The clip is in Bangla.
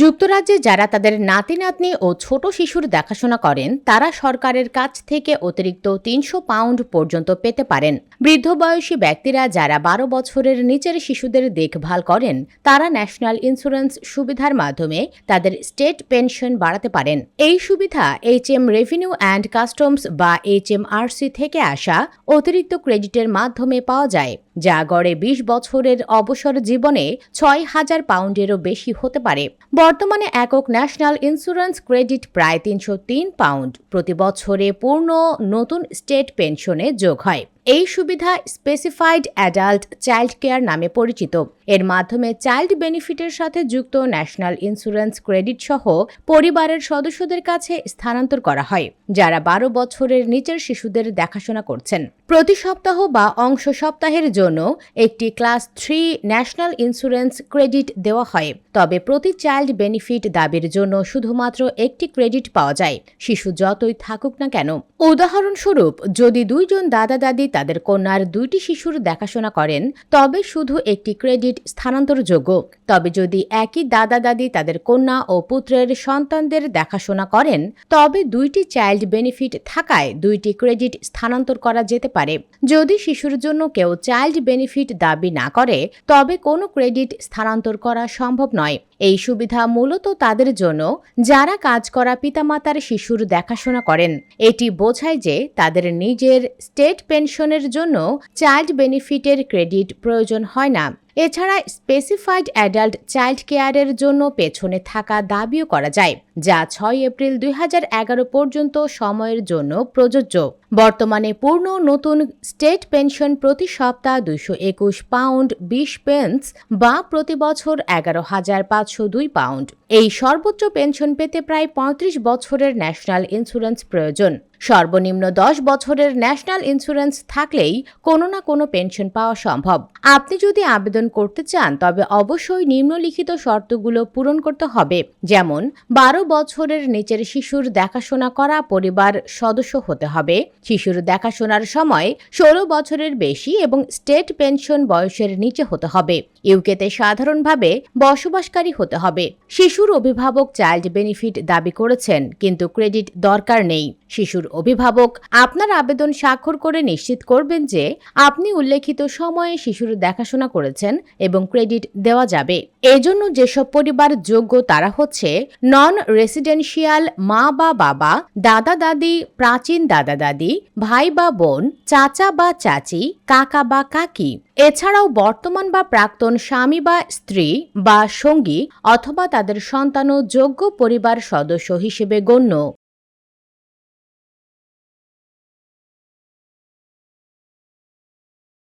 যুক্তরাজ্যে যারা তাদের নাতি নাতনি ও ছোট শিশুর দেখাশোনা করেন, তারা সরকারের কাছ থেকে অতিরিক্ত তিনশো পাউন্ড পর্যন্ত পেতে পারেন। বৃদ্ধ বয়সী ব্যক্তিরা যারা বারো বছরের নিচের শিশুদের দেখভাল করেন, তারা ন্যাশনাল ইন্স্যুরেন্স সুবিধার মাধ্যমে তাদের স্টেট পেনশন বাড়াতে পারেন। এই সুবিধা H M revenue and customs বা এইচ এম আরসি থেকে আসা অতিরিক্ত ক্রেডিটের মাধ্যমে পাওয়া যায়, যা গড়ে বিশ বছরের অবসর জীবনে ছয় হাজার পাউন্ডেরও বেশি হতে পারে। বর্তমানে একক ন্যাশনাল ইন্স্যুরেন্স ক্রেডিট প্রায় তিনশো তিন পাউন্ড। প্রতি বছরে পূর্ণ নতুন স্টেট পেনশনে যোগ হয়। এই সুবিধা স্পেসিফাইড অ্যাডাল্ট চাইল্ড কেয়ার নামে পরিচিত। এর মাধ্যমে চাইল্ড বেনিফিটের সাথে যুক্ত ন্যাশনাল ইন্স্যুরেন্স ক্রেডিট সহ পরিবারের সদস্যদের কাছে স্থানান্তর করা হয়, যারা বারো বছরের নিচের শিশুদের দেখাশোনা করছেন। প্রতি সপ্তাহ বা অংশ সপ্তাহের জন্য একটি class three national insurance credit দেওয়া হয়। তবে প্রতি চাইল্ড বেনিফিট দাবির জন্য শুধুমাত্র একটি ক্রেডিট পাওয়া যায়। শিশু যতই থাকুক না কেন। উদাহরণস্বরূপ, যদি দুইজন দাদা দাদি তাদের কন্যার দুইটি শিশুর দেখাশোনা করেন, তবে শুধু একটি ক্রেডিট স্থানান্তরযোগ্য। তবে যদি একই দাদা দাদি তাদের কন্যা ও পুত্রের সন্তানদের দেখাশোনা করেন, তবে দুইটি চাইল্ড বেনিফিট থাকায় দুইটি ক্রেডিট স্থানান্তর করা যেতে পারে। যদি শিশুর জন্য কেউ চাইল্ড বেনিফিট দাবি না করে, তবে কোনো ক্রেডিট স্থানান্তর করা সম্ভব নয়। এই সুবিধা মূলত তাদের জন্য যারা কাজ করা পিতামাতার শিশুর দেখাশোনা করেন। এটি বোঝায় যে তাদের নিজের স্টেট পেনশনের জন্য চাইল্ড বেনিফিটের ক্রেডিট প্রয়োজন হয় না। এছাড়া স্পেসিফাইড অ্যাডাল্ট চাইল্ড কেয়ারের জন্য পেছনে থাকা দাবিও করা যায়, যা ছয় এপ্রিল দুই হাজার এগারো পর্যন্ত সময়ের জন্য প্রযোজ্য। বর্তমানে পূর্ণ নতুন স্টেট পেনশন প্রতি সপ্তাহ দুইশো একুশ পাউন্ড বিশ পেন্স বা প্রতি বছর এগারো হাজার পাঁচশো দুই পাউন্ড। এই সর্বোচ্চ পেনশন পেতে প্রায় পঁয়ত্রিশ বছরের ন্যাশনাল ইন্স্যুরেন্স প্রয়োজন। সর্বনিম্ন দশ বছরের ন্যাশনাল ইন্স্যুরেন্স থাকলেই কোনো না কোনো পেনশন পাওয়া সম্ভব। আপনি যদি আবেদন করতে চান, তবে অবশ্যই নিম্নলিখিত শর্তগুলো পূরণ করতে হবে। যেমন, বারো বছরের নিচের শিশুর দেখাশোনা করা, পরিবার সদস্য হতে হবে। শিশুর দেখাশোনার সময় ষোলো বছরের বেশি এবং স্টেট পেনশন বয়সের নিচে হতে হবে। ইউকেতে সাধারণভাবে বসবাসকারী হতে হবে। শিশুর অভিভাবক চাইল্ড বেনিফিট দাবি করেছেন, কিন্তু ক্রেডিট দরকার নেই। শিশুর অভিভাবক আপনার আবেদন স্বাক্ষর করে নিশ্চিত করবেন যে আপনি উল্লেখিত সময়ে শিশুর দেখাশোনা করেছেন এবং ক্রেডিট দেওয়া যাবে। এজন্য যেসব পরিবার যোগ্য তারা হচ্ছে নন রেসিডেন্সিয়াল মা বা বাবা, দাদা দাদি, প্রাচীন দাদা দাদি, ভাই বা বোন, চাচা বা চাচি, কাকা বা কাকি। এছাড়াও বর্তমান বা প্রাক্তন স্বামী বা স্ত্রী বা সঙ্গী অথবা তাদের সন্তানও যোগ্য পরিবার সদস্য হিসেবে গণ্য।